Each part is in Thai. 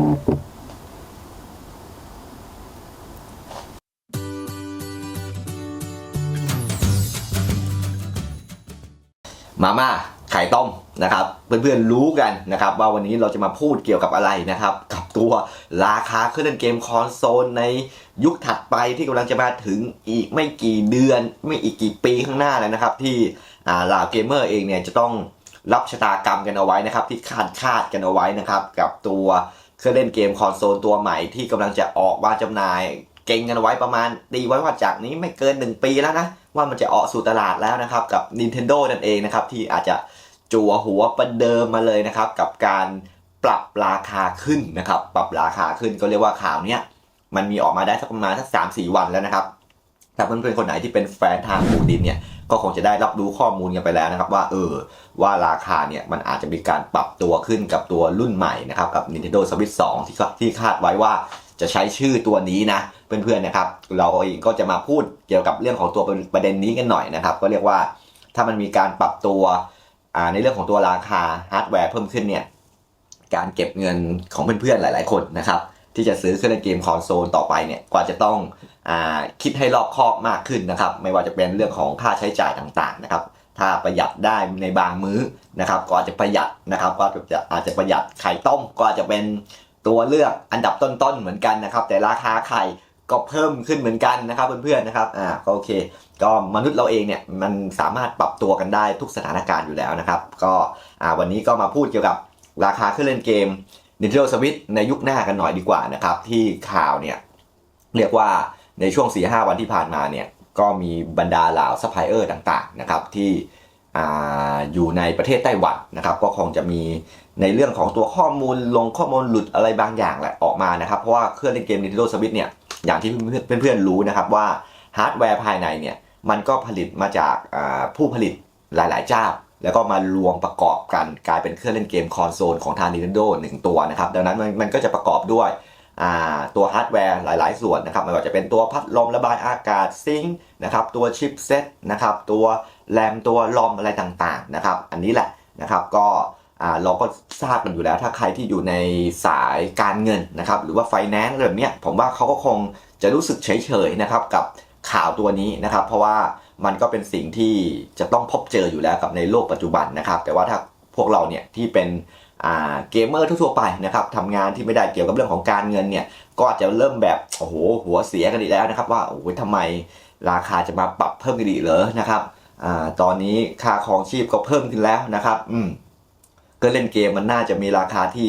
มาม่าไข่ต้มนะครับเพื่อนๆรู้กันนะครับว่าวันนี้เราจะมาพูดเกี่ยวกับอะไรนะครับ กับตัวราคาเครื่องเล่นเกมคอนโซลในยุคถัดไปที่กำลังจะมาถึงอีกไม่กี่เดือน ไม่อีกกี่ปีข้างหน้าแล้วนะครับ ที่เหล่าเกมเมอร์เองเนี่ยจะต้องรับชะตากรรมกันเอาไว้นะครับ ที่คาดคาดกันเอาไว้นะครับ กับตัว เครื่องเล่นเกมคอนโซลตัวใหม่ที่กำลังจะออกวางจำหน่าย เก่งกันไว้ประมาณตีไว้ว่าจากนี้ไม่เกิน 1 ปีแล้วนะ ว่ามันจะออกสู่ตลาดแล้วนะครับ กับ Nintendo นั่นเองนะครับ ที่อาจจะจัวหัวประเดิมมาเลยนะครับ กับการปรับราคาขึ้นนะครับ ปรับราคาขึ้นก็เรียกว่าข่าวเนี้ยมันมีออกมาได้สักประมาณสักสามสี่วันแล้วนะครับ ถ้าเพื่อนๆคนไหนที่เป็นแฟนทางปูดินเนี่ยก็คงจะได้รับรู้ข้อมูลกันไปแล้วนะครับ ว่าเออว่าราคาเนี่ยมันอาจจะมีการปรับตัวขึ้นกับตัวรุ่นใหม่นะครับกับ Nintendo Switch 2 ที่ที่คาดไว้ว่าจะใช้ชื่อตัวนี้นะเพื่อนๆนะครับ เราเองก็จะมาพูดเกี่ยวกับเรื่องของตัวประเด็นนี้กันหน่อยนะครับ ก็เรียกว่าถ้ามันมีการปรับตัวในเรื่องของตัวราคาฮาร์ดแวร์เพิ่มขึ้นเนี่ยการเก็บเงินของเพื่อนๆหลาย ๆ คนนะครับ ที่จะซื้อเครื่องเล่นเกมคอนโซลต่อไปเนี่ยกว่าจะต้องอคิดให้รอบคอบมากขึ้นนะครับ ไม่ว่าจะเป็นเรื่องของค่าใช้จ่ายต่างๆนะครับ ถ้าประหยัดได้ในบางมื้อนะครับ ก็อาจจะประหยัดนะครับก็จะอาจจะประหยัดไข่ต้มก็อาจจะเป็นตัวเลือกอันดับต้นๆเหมือนกันนะครับ แต่ราคาไข่ก็เพิ่มขึ้นเหมือนกันนะครับเพื่อนๆนะครับอ่าก็โอเค ก็มนุษย์เราเองเนี่ยมันสามารถปรับตัวกันได้ทุกสถานการณ์อยู่แล้วนะครับ ก็อ่าวันนี้ก็มาพูดเกี่ยวกับราคาเครื่องเล่นเกม Nintendo Switch ในยุคหน้ากันหน่อยดีกว่านะครับ ที่ข่าวเนี่ย เรียกว่าในช่วง 4-5 วันที่ผ่านมาเนี่ย ก็มีบรรดาเหล่าซัพพลายเออร์ต่างๆนะครับที่ออยู่ในประเทศไต้หวันนะครับ ก็คงจะมีในเรื่องของตัวข้อมูลลงข้อมูลหลุดอะไรบางอย่างแหละออกมานะครับ เพราะว่าเครื่องเล่นเกม Nintendo Switch เนี่ยอย่างที่เพื่อนๆรู้นะครับว่าฮาร์ดแวร์ภายในเนี่ยมันก็ผลิตมาจากผู้ผลิตหลายๆเจ้า แล้วก็มารวมประกอบกันกลายเป็นเครื่องเล่นเกมคอนโซลของทาง Nintendo หนึ่งตัวนะครับ ดังนั้นมันมันก็จะประกอบด้วยตัวฮาร์ดแวร์หลาย ๆ ส่วนนะครับไม่ว่าจะเป็นตัวพัดลมระบายอากาศซิงค์นะครับตัวชิปเซตนะครับตัวแรมตัวลอมอะไรต่างๆนะครับอันนี้แหละนะครับก็เราก็ทราบกันอยู่แล้ว ถ้าใครที่อยู่ในสายการเงินนะครับหรือว่าไฟแนนซ์แบบเนี้ผมว่าเขาก็คงจะรู้สึกเฉย ๆ นะครับกับข่าวตัวนี้นะครับ เพราะว่า มันก็เป็นสิ่งที่จะต้องพบเจออยู่แล้วกับในโลกปัจจุบันนะครับ แต่ว่าถ้าพวกเราเนี่ยที่เป็นเกมเมอร์ทั่วๆไปนะครับทำงานที่ไม่ได้เกี่ยวกับเรื่องของการเงินเนี่ยก็อาจจะเริ่มแบบโอ้โหหัวเสียกันอีกแล้วนะครับ ว่าโอ้ยทำไมราคาจะมาปรับเพิ่มกันอีกเหรอนะครับอตอนนี้ค่าครองชีพก็เพิ่มขึ้นแล้วนะครับ อืมก็เล่นเกมมันน่าจะมีราคาที่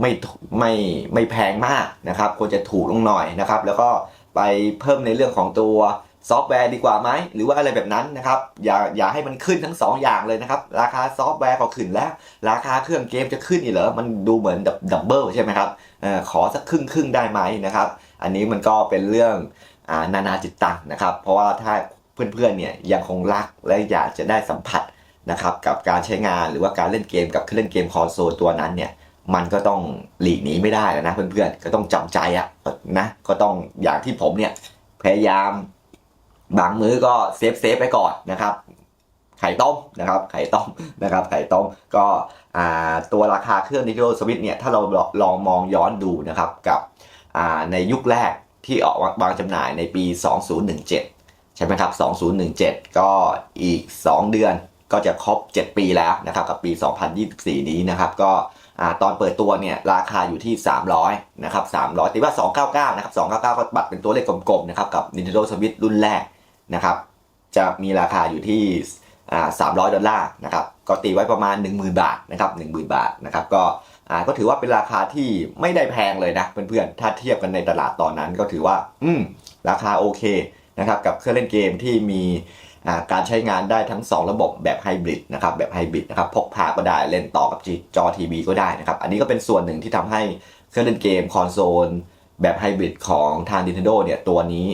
ไม่ไม่ไม่แพงมากนะครับควรจะถูกลงหน่อยนะครับ แล้วก็ไปเพิ่มในเรื่องของตัว ซอฟต์แวร์ดีกว่าไหมหรือว่าอะไรแบบนั้นนะครับอย่าอย่าให้มันขึ้นทั้ง 2 อย่างเลยนะครับ ราคาซอฟต์แวร์ก็ขึ้นแล้ว ราคาเครื่องเกมจะขึ้นอีกเหรอมันดูเหมือนดับเบิลใช่ไหมครับอขอสักครึ่งครึ่งได้ไหมนะครับ อันนี้มันก็เป็นเรื่องอานานาจิตตังนะครับ เพราะว่าถ้าเพื่อนๆเนี่ยยังคงรักและอยากจะได้สัมผัสนะครับกับการใช้งานหรือว่าการเล่นเกมกับเครื่องเล่นเกมคอนโซลตัวนั้นเนี่ยมันก็ต้องหลีกหนีไม่ได้แล้วนะเพื่อนๆก็ต้องจำใจอะนะก็ต้องอย่างที่ผมเนี่ยพยายาม บางมื้อก็เซฟเซฟไปก่อนนะครับ ไข่ต้มนะครับ ไข่ต้มนะครับ ไข่ต้มก็ตัวราคาเครื่อง Nintendo Switch เนี่ยถ้าเราลองมองย้อนดูนะครับกับในยุคแรกที่ออกวางจำหน่ายในปี 2017 ใช่ไหมครับ 2017 ก็อีก 2 เดือนก็จะครบ 7 ปีแล้วนะครับกับปี 2024 นี้นะครับก็ตอนเปิดตัวเนี่ยราคาอยู่ที่ 300 นะครับ 300ตีว่า 299 นะครับ 299 ก็บัตรเป็นตัวเลขกลมๆนะครับกับ Nintendo Switch รุ่นแรก นะครับ จะมีราคาอยู่ที่อ่า300ดอลลาร์นะครับก็ตีไว้ประมาณ 10,000 บาทนะครับ10,000บาทนะครับก็ก็ถือว่าเป็นราคาที่ไม่ได้แพงเลยนะเพื่อนๆถ้าเทียบกันในตลาดตอนนั้นก็ถือว่าอืมราคาโอเคนะครับกับเครื่องเล่นเกมที่มีการใช้งานได้ทั้ง 2 ระบบแบบไฮบริดนะครับแบบไฮบริดนะครับพกพาก็ได้เล่นต่อกับจอทีวีก็ได้นะครับอันนี้ก็เป็นส่วนหนึ่งที่ทำให้เครื่องเล่นเกมคอนโซลแบบไฮบริดของทาง Nintendo เนี่ยตัวนี้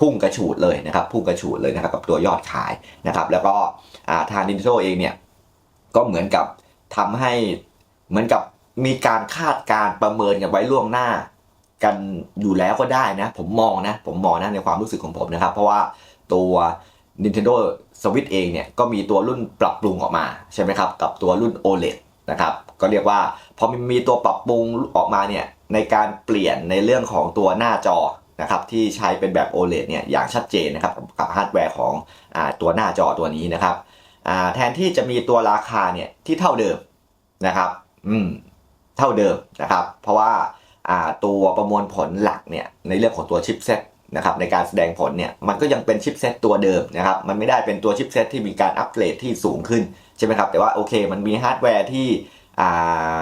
พุ่งกระฉูดเลยนะครับพุ่งกระฉูดเลยนะครับกับตัวยอดขายนะครับ แล้วก็ทาง Nintendo เองเนี่ยก็เหมือนกับทำให้เหมือนกับมีการคาดการประเมินกันไว้ล่วงหน้า กันอยู่แล้วก็ได้นะ ผมมองนะ ผมมองนะในความรู้สึกของผมนะครับ เพราะว่าตัว Nintendo Switch เองเนี่ยก็มีตัวรุ่นปรับปรุงออกมาใช่ไหมครับ กับตัวรุ่น OLED นะครับ ก็เรียกว่าพอมันมีตัวปรับปรุงออกมาเนี่ยในการเปลี่ยนในเรื่องของตัวหน้าจอ นะครับที่ใช้เป็นแบบ OLED เนี่ยอย่างชัดเจนนะครับกับฮาร์ดแวร์ของอตัวหน้าจอตัวนี้นะครับแทนที่จะมีตัวราคาเนี่ยที่เท่าเดิมนะครับอืมเท่าเดิมนะครับ เพราะว่าอ่าตัวประมวลผลหลักเนี่ยในเรื่องของตัวชิปเซ็ตนะครับในการแสดงผลเนี่ยมันก็ยังเป็นชิปเซ็ตตัวเดิมนะครับมันไม่ได้เป็นตัวชิปเซ็ตที่มีการอัปเกรดที่สูงขึ้นใช่ไหมครับแต่ว่าโอเคมันมีฮาร์ดแวร์ที่อ่า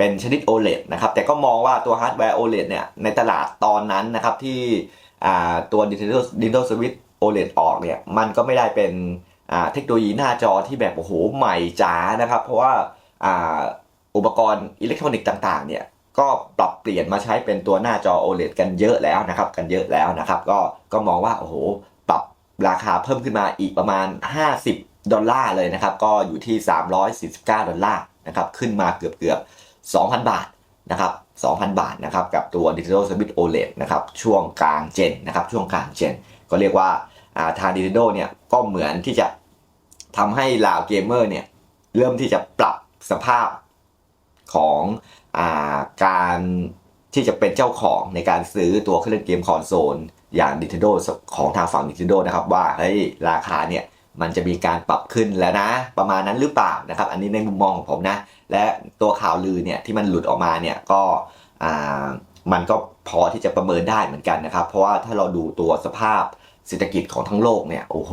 เป็นชนิด OLED นะครับแต่ก็มองว่าตัวฮาร์ดแวร์ OLED เนี่ยในตลาดตอนนั้นนะครับที่ตัว Nintendo Nintendo Switch OLED ออกเนี่ยมันก็ไม่ได้เป็นเทคโนโลยีหน้าจอที่แบบโอ้โหใหม่จ๋านะครับ เพราะว่าอุปกรณ์อิเล็กทรอนิกส์ต่างๆเนี่ยก็ปรับเปลี่ยนมาใช้เป็นตัวหน้าจอ OLED กันเยอะแล้วนะครับกันเยอะแล้วนะครับก็ก็มองว่าโอ้โหปรับราคาเพิ่มขึ้นมาอีกประมาณ 50 ดอลลาร์เลยนะครับก็อยู่ที่ 349 ดอลลาร์นะครับขึ้นมาเกือบเกือบ 2,000 บาทนะครับ2,000 บาทนะครับกับตัว Nintendo Switch OLED นะครับช่วงกลางเจนนะครับช่วงกลางเจน ก็เรียกว่าทาง Nintendo เนี่ยก็เหมือนที่จะทำให้เหล่าเกมเมอร์เนี่ยเริ่มที่จะปรับสภาพของอาการที่จะเป็นเจ้าของในการซื้อตัวเครื่องเล่นเกมคอนโซลอย่าง Nintendo ของทางฝั่ง Nintendo นะครับว่าเฮ้ยราคาเนี่ย มันจะมีการปรับขึ้นแล้วนะ ประมาณนั้นหรือเปล่านะครับ อันนี้ในมุมมองของผมนะ และตัวข่าวลือเนี่ยที่มันหลุดออกมาเนี่ยก็มันก็พอที่จะประเมินได้เหมือนกันนะครับ เพราะว่าถ้าเราดูตัวสภาพเศรษฐกิจของทั้งโลกเนี่ยโอ้โห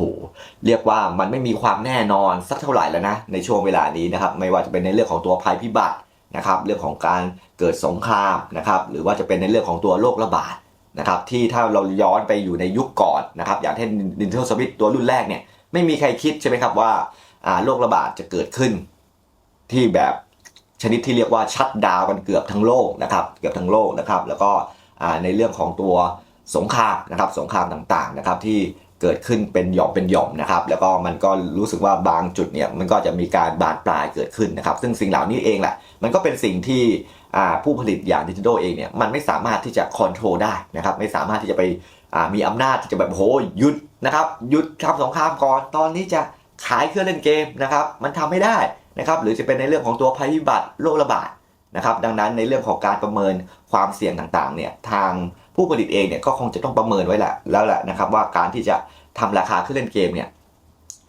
เรียกว่ามันไม่มีความแน่นอนสักเท่าไหร่แล้วนะในช่วงเวลานี้นะครับ ไม่ว่าจะเป็นในเรื่องของตัวภัยพิบัตินะครับ เรื่องของการเกิดสงครามนะครับ หรือว่าจะเป็นในเรื่องของตัวโรคระบาดนะครับ ที่ถ้าเราย้อนไปอยู่ในยุคก่อนนะครับ อย่างเช่น Nintendo Switch ตัวรุ่นแรกเนี่ย ไม่มีใครคิดใช่ไหมครับว่าโรคระบาดจะเกิดขึ้น ที่แบบชนิดที่เรียกว่าชัดดาวกันเกือบทั้งโลกนะครับ เกือบทั้งโลกนะครับ แล้วก็ในเรื่องของตัวสงครามนะครับสงครามต่างๆนะครับที่เกิดขึ้นเป็นหย่อมเป็นหย่อมนะครับ แล้วก็มันก็รู้สึกว่าบางจุดเนี่ยมันก็จะมีการบานปลายเกิดขึ้นนะครับ ซึ่งสิ่งเหล่านี้เองแหละมันก็เป็นสิ่งที่ผู้ผลิตอย่าง Nintendo เองเนี่ยมันไม่สามารถที่จะคอนโทรลได้นะครับ ไม่สามารถที่จะไปมีอำนาจที่จะแบบโหยุด นะครับหยุดทำสงครามก่อนตอนนี้จะขายเครื่องเล่นเกมนะครับ มันทำไม่ได้นะครับหรือจะเป็นในเรื่องของตัวภัยพิบัติโรคระบาดนะครับ ดังนั้นในเรื่องของการประเมินความเสี่ยงต่างๆเนี่ยทางผู้ผลิตเองเนี่ยก็คงจะต้องประเมินไว้แหละแล้วแหละนะครับว่าการที่จะทำราคาเครื่องเล่นเกมเนี่ย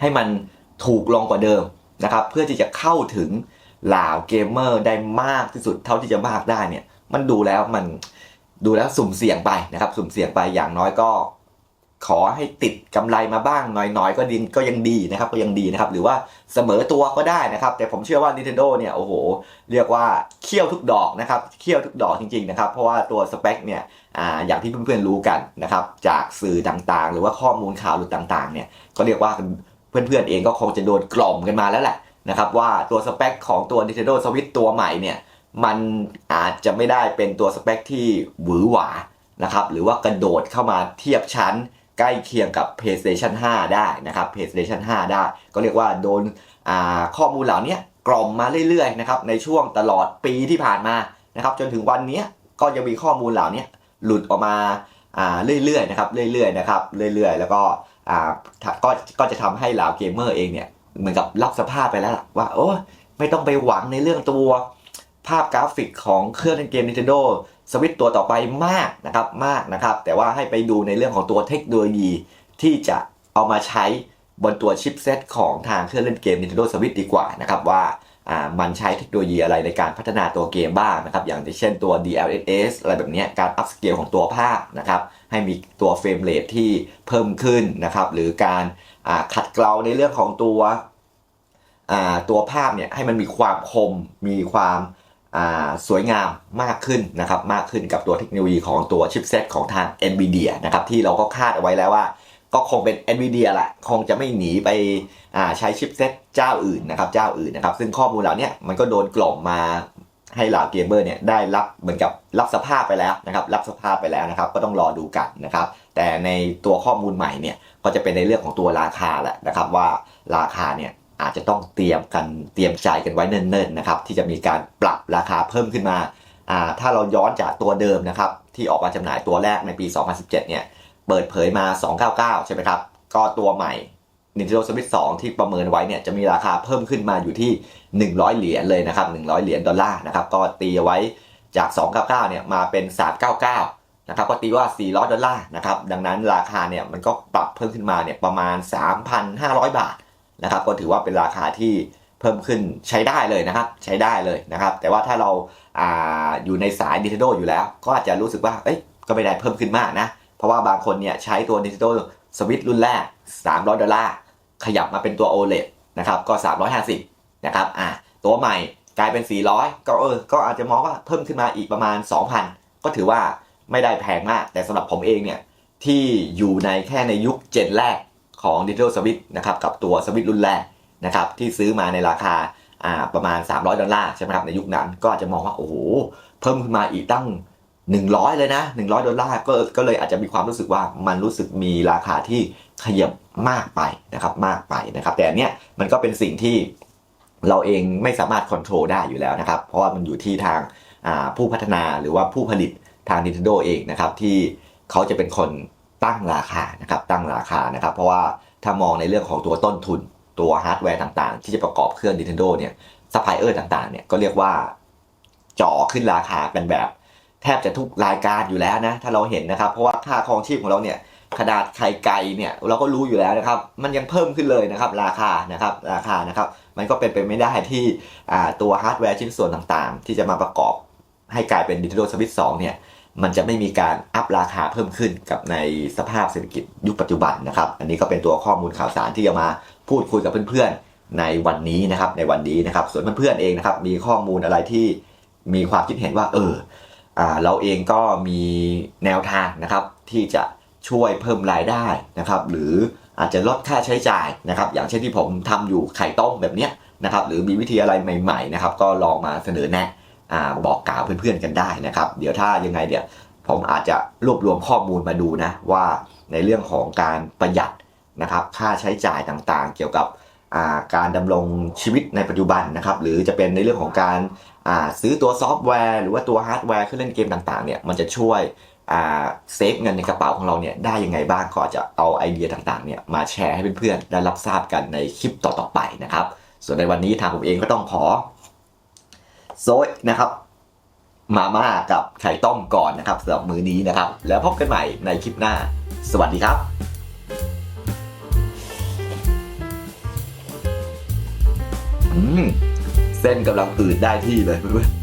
ให้มันถูกลงกว่าเดิมนะครับ เพื่อที่จะเข้าถึงเหล่าเกมเมอร์ได้มากที่สุดเท่าที่จะมากได้เนี่ยมันดูแล้วมันดูแล้วสุ่มเสี่ยงไปนะครับ สุ่มเสี่ยงไปอย่างน้อยก็ ขอให้ติดกำไรมาบ้างหน่อยๆ ก็ดีก็ยังดีนะครับก็ยังดีนะครับ หรือว่าเสมอตัวก็ได้นะครับ แต่ผมเชื่อว่า Nintendo เนี่ยโอ้โห เรียกว่าเคี่ยวทุกดอกนะครับเคี่ยวทุกดอกจริงๆนะครับเพราะว่าตัวสเปคเนี่ยอ่าอย่างที่เพื่อนๆรู้กันนะครับจากสื่อต่างๆ หรือว่าข้อมูลข่าวหรือต่างๆเนี่ยก็เรียกว่าเพื่อนๆเองก็คงจะโดนกล่อมกันมาแล้วแหละนะครับว่าตัวสเปคของตัว Nintendo Switch ตัวใหม่เนี่ยมันอาจจะไม่ได้เป็นตัวสเปคที่หวือหวานะครับหรือว่ากระโดดเข้ามาเทียบชั้น ใกล้เคียงกับ PlayStation 5 ได้นะครับ PlayStation 5 ได้ ก็เรียกว่าโดนข้อมูลเหล่านี้กล่อมมาเรื่อยๆนะครับในช่วงตลอดปีที่ผ่านมานะครับจนถึงวันนี้ก็ยังมีข้อมูลเหล่านี้หลุดออกมาเรื่อยๆนะครับเรื่อยๆนะครับเรื่อยๆ แล้วก็ก็ก็จะทำให้เหล่าเกมเมอร์เองเนี่ยเหมือนกับรับสภาพไปแล้วว่าโอ้ไม่ต้องไปหวังในเรื่องตัวภาพกราฟิกของเครื่องเล่นเกม Nintendo สวิตตัวต่อไปมากนะครับมากนะครับ แต่ว่าให้ไปดูในเรื่องของตัวเทคโนโลยีที่จะเอามาใช้บนตัวชิปเซตของทางเครื่องเล่นเกม Nintendo Switch ดีกว่านะครับว่ามันใช้เทคโนโลยีอะไรในการพัฒนาตัวเกมบ้างนะครับ อย่างเช่นตัว DLSS อะไรแบบนี้การอัพสเกลของตัวภาพนะครับ ให้มีตัวเฟรมเรทที่เพิ่มขึ้นนะครับ หรือการขัดเกลาในเรื่องของตัวตัวภาพเนี่ยให้มันมีความคมมีความ สวยงามมากขึ้นนะครับมากขึ้นกับตัวเทคโนโลยีของตัวชิปเซตของทาง NVIDIA นะครับที่เราก็คาดเอาไว้แล้วว่า ก็คงเป็น NVIDIA แหละคงจะไม่หนีไปใช้ชิปเซตเจ้าอื่นนะครับเจ้าอื่นนะครับซึ่งข้อมูลเหล่านี้มันก็โดนกล่อมมาให้เหล่าเกมเมอร์เนี่ยได้รับเหมือนกับรับสภาพไปแล้วนะครับรับสภาพไปแล้วนะครับ ก็ต้องรอดูกันนะครับ แต่ในตัวข้อมูลใหม่เนี่ยก็จะเป็นในเรื่องของตัวราคาแหละนะครับว่าราคาเนี่ย อาจจะต้องเตรียมกันเตรียมใจกันไว้เนิ่นๆนะครับที่จะมีการปรับราคาเพิ่มขึ้นมาอ่าถ้าเราย้อนจากตัวเดิมนะครับที่ออกมาจำหน่ายตัวแรกในปี 2017 เนี่ยเปิดเผยมา 299 ใช่ไหมครับ ก็ตัวใหม่ Nintendo Switch 2 ที่ประเมินไว้เนี่ยจะมีราคาเพิ่มขึ้นมาอยู่ที่ 100 เหรียญเลยนะครับ 100 เหรียญดอลลาร์นะครับก็ตีไว้จาก 299 เนี่ยมาเป็น 399 นะครับก็ตีว่า 400 ดอลลาร์นะครับดังนั้นราคาเนี่ยมันก็ปรับเพิ่มขึ้นมาเนี่ยประมาณ 3,500 บาท นะครับ ก็ถือว่าเป็นราคาที่เพิ่มขึ้นใช้ได้เลยนะครับ ใช้ได้เลยนะครับ แต่ว่าถ้าเราอ่าอยู่ในสาย Nintendo อยู่แล้ว ก็อาจจะรู้สึกว่าเอ้ยก็ไม่ได้เพิ่มขึ้นมากนะ เพราะว่าบางคนเนี่ยใช้ตัว Nintendo Switch รุ่นแรก 300 ดอลลาร์ขยับมาเป็นตัว OLED นะครับก็ 350 นะครับอะตัวใหม่กลายเป็น 400 ก็เออ ก็อาจจะมองว่าเพิ่มขึ้นมาอีกประมาณ 2,000 ก็ถือว่าไม่ได้แพงมาก แต่สำหรับผมเองเนี่ยที่อยู่ในแค่ในยุคเจนแรก ของ Nintendo Switch นะครับกับตัว Switch รุ่นแรกนะครับที่ซื้อมาในราคาประมาณ 300 ดอลลาร์ใช่ไหมครับในยุคนั้นก็อาจจะมองว่าโอ้โหเพิ่มขึ้นมาอีกตั้ง 100 เลยนะ 100 ดอลลาร์ก็ก็เลยอาจจะมีความรู้สึกว่ามันรู้สึกมีราคาที่ขยับมากไปนะครับมากไปนะครับ แต่อันเนี้ยมันก็เป็นสิ่งที่เราเองไม่สามารถควบคุมได้อยู่แล้วนะครับ เพราะว่ามันอยู่ที่ทางผู้พัฒนาหรือว่าผู้ผลิตทาง Nintendo เองนะครับที่เขาจะเป็นคน ตั้งราคานะครับตั้งราคานะครับ เพราะว่าถ้ามองในเรื่องของตัวต้นทุนตัวฮาร์ดแวร์ต่างๆ ที่จะประกอบเครื่อง Nintendo เนี่ยซัพพลายเออร์ต่างๆเนี่ยก็เรียกว่าจ่อขึ้นราคากันแบบ แทบจะทุกรายการอยู่แล้วนะ ถ้าเราเห็นนะครับ เพราะว่าค่าครองชีพของเราเนี่ยขนาดไข่ไก่เนี่ยเราก็รู้อยู่แล้วนะครับ มันยังเพิ่มขึ้นเลยนะครับ ราคานะครับราคานะครับ มันก็เป็นไปไม่ได้ที่อ่าตัวฮาร์ดแวร์ชิ้นส่วนต่างๆ ที่จะมาประกอบให้กลายเป็น Nintendo Switch 2เนี่ย มันจะไม่มีการอัพราคาเพิ่มขึ้นกับในสภาพเศรษฐกิจยุคปัจจุบันนะครับ อันนี้ก็เป็นตัวข้อมูลข่าวสารที่จะมาพูดคุยกับเพื่อนๆในวันนี้นะครับในวันนี้นะครับ ส่วนเพื่อนๆเองนะครับมีข้อมูลอะไรที่มีความคิดเห็นว่าเออเราเองก็มีแนวทางนะครับที่จะช่วยเพิ่มรายได้นะครับ หรืออาจจะลดค่าใช้จ่ายนะครับ อย่างเช่นที่ผมทำอยู่ไข่ต้มแบบเนี้ยนะครับ หรือมีวิธีอะไรใหม่ ๆ นะครับ ก็ลองมาเสนอแนะ บอกกล่าวเพื่อนๆกันได้นะครับ เดี๋ยวถ้ายังไงเดี๋ยวผมอาจจะรวบรวมข้อมูลมาดูนะว่าในเรื่องของการประหยัดนะครับค่าใช้จ่ายต่างๆ เกี่ยวกับาการดำรงชีวิตในปัจจุบันนะครับหรือจะเป็นในเรื่องของการาซื้อตัวซอฟต์แวร์ หรือว่าตัวฮาร์ดแวร์เครื่องเล่นเกมต่างๆเนี่ยมันจะช่วยเซฟเงินในกระเป๋าของเราเนี่ยได้ยังไงบ้างก็อาจจะเอาไอเดียต่างๆเนี่ยมาแชร์ให้เพื่อนๆได้รับทราบกันในคลิปต่อๆไปนะครับส่วนในวันนี้ทางผมเองก็ต้องขอ โซยนะครับมาม่ากับไข่ต้มก่อนนะครับสำหรับมื้อนี้นะครับ แล้วพบกันใหม่ในคลิปหน้า สวัสดีครับเส้นกำลังอืดได้ที่เลยเพื่อน